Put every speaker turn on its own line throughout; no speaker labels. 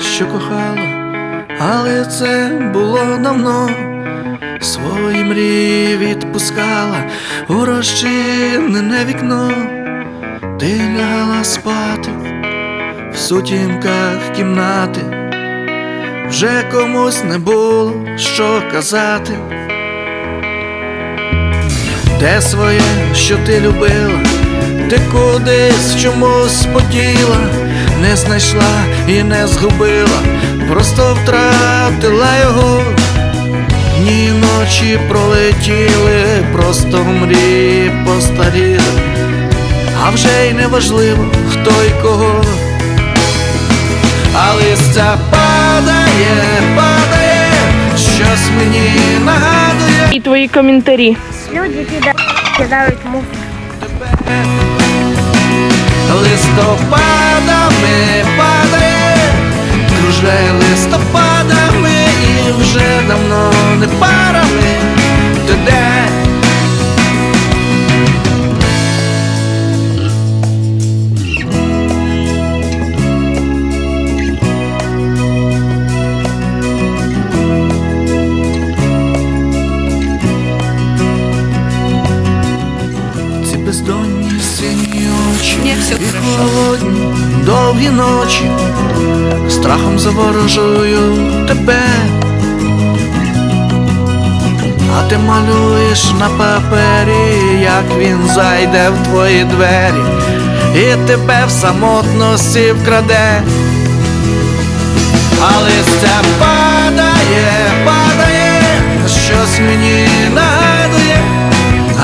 що кохала, але це було давно. Свої мрії відпускала у розчинене вікно, ти лягала спати в сутінках кімнати, вже комусь не було що казати. Те своє, що ти любила, ти кудись чомусь поділа, не знайшла і не згубила, просто втратила його. Дні і ночі пролетіли, просто в мрії постаріли, а вже й не важливо, хто і кого. А листя падає, падає, щось мені нагадує.
І твої коментарі.
Люди кидають мусор.
Давно не парами. Ти де? Ці бездонні сині очі і холодні довгі ночі, страхом заворожую тебе, Малюєш на папері, як він зайде в твої двері, і тебе в самотності вкраде, а листя падає, падає, щось мені нагадує,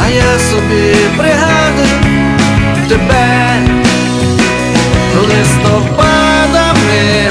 а я собі пригадую тебе листопадами.